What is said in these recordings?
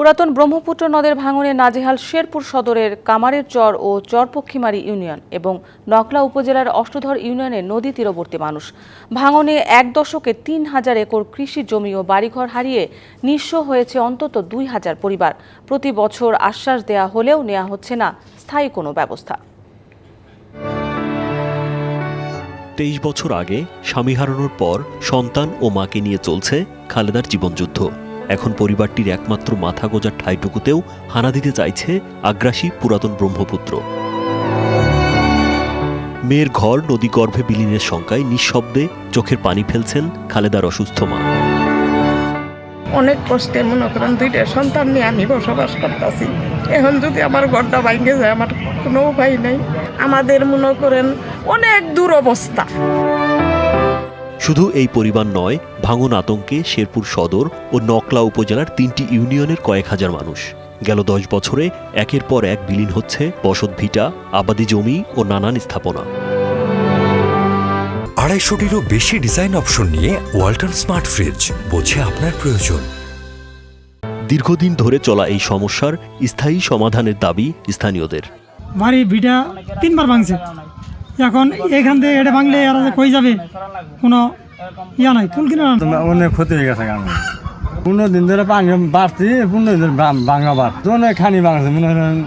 পুরাতন ব্রহ্মপুত্র নদের ভাঙনে নাজেহাল শেরপুর সদরের কামারের চর ও চরপক্ষিমারি ইউনিয়ন এবং নকলা উপজেলার অষ্টধর ইউনিয়নের নদী তীরবর্তী মানুষ। ভাঙনে এক দশকে তিন হাজার একর কৃষি জমি ও বাড়িঘর হারিয়ে নিঃস্ব হয়েছে অন্তত দুই হাজার পরিবার। প্রতি বছর আশ্বাস দেয়া হলেও নেওয়া হচ্ছে না স্থায়ী কোনো ব্যবস্থা। তেইশ বছর আগে স্বামী হারানোর পর সন্তান ও মাকে নিয়ে চলছে খালেদার জীবনযুদ্ধ। এখন পরিবারটির একমাত্র মাথা গোজার ঠাইটুকুতেও হানা দিতে চাইছে আগ্রাসী পুরাতন ব্রহ্মপুত্র। মেয়ের ঘর নদী গর্ভে বিলীনের শঙ্কায় নিঃশব্দে চোখের পানি ফেলছেন খালেদার অসুস্থ মা। অনেক কষ্টে মনে করেন দুইটা সন্তান নিয়ে আমি বসবাস করতেছি। এখন যদি আমার ঘরটা ভাঙে যায়, আমার কোনো উপায় নেই। আমাদের মনে করেন অনেক দূর অবস্থা শুধু এই পরিবার নয় ভাঙন আতঙ্কে শেরপুর সদর ও নকলা উপজেলার তিনটি ইউনিয়নের কয়েক হাজার মানুষ। গেল দশ বছরে একের পর এক বিলীন হচ্ছে বসত ভিটা আবাদি জমি ও নানান স্থাপনা। আড়াইশোটিরও বেশি ডিজাইন অপশন নিয়ে ওয়াল্টন স্মার্ট ফ্রিজ বোঝে আপনার প্রয়োজন। দীর্ঘদিন ধরে চলা এই সমস্যার স্থায়ী সমাধানের দাবি স্থানীয়দের। বাড়ি ভিটা তিনবার ভাঙছে। এখন এখান থেকে এটা ভাঙলে এরা কই যাবে? কোনো ইয়া নাই ফুল কিনা অনেক ক্ষতি হয়ে গেছে গান পনেরো দিন ধরে পানি বাড়ছি পনেরো দিন ধরে ভা- ভাঙা বার অনেক খানি ভাঙছে মনে হয়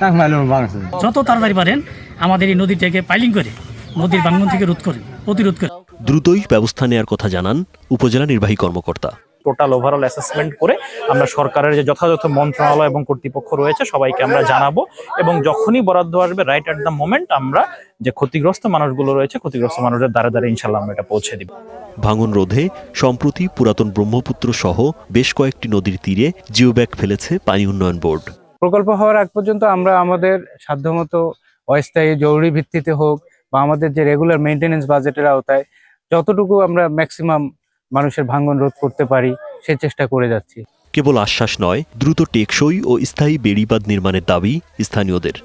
টাক মাইলেও ভাঙছে যত তাড়াতাড়ি পারেন আমাদের এই নদীটাকে পাইলিং করে নদীর থেকে রোধ করে প্রতিরোধ করে। দ্রুতই ব্যবস্থা নেওয়ার কথা জানান উপজেলা নির্বাহী কর্মকর্তা। টোটাল ওভারঅল অ্যাসেসমেন্ট করে আমরা সরকারের যে যথাযথ মন্ত্রণালয় এবং কর্তৃপক্ষ রয়েছে সবাইকে আমরা জানাব এবং যখনই বরাদ্দ আসবে রাইট অ্যাট দ্য মোমেন্ট আমরা যে ক্ষতিগ্রস্ত মানুষগুলো রয়েছে ক্ষতিগ্রস্ত মানুষের দ্বারা দ্বারা ইনশাল্লাহ আমরা এটা পৌঁছে দিব। ভাঙন রোধে সম্প্রতি পুরাতন ব্রহ্মপুত্র সহ বেশ কয়েকটি নদীর তীরে জিওব্যাগ ফেলেছে পানি উন্নয়ন বোর্ড। প্রকল্প হওয়ার আগ পর্যন্ত আমরা আমাদের সাধ্যমতো অস্থায়ী জরুরি ভিত্তিতে হোক বা আমাদের যে রেগুলার মেনটেনেন্স বাজেটের আওতায় যতটুকু আমরা ম্যাক্সিমাম মানুষের ভাঙ্গন রোধ করতে পারি সে চেষ্টা করে যাচ্ছি। কেবল আশ্বাস নয় দ্রুত টেকসই ও স্থায়ী বেড়িবাঁধ নির্মাণের দাবি স্থানীয়দের।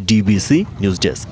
DBC news desk.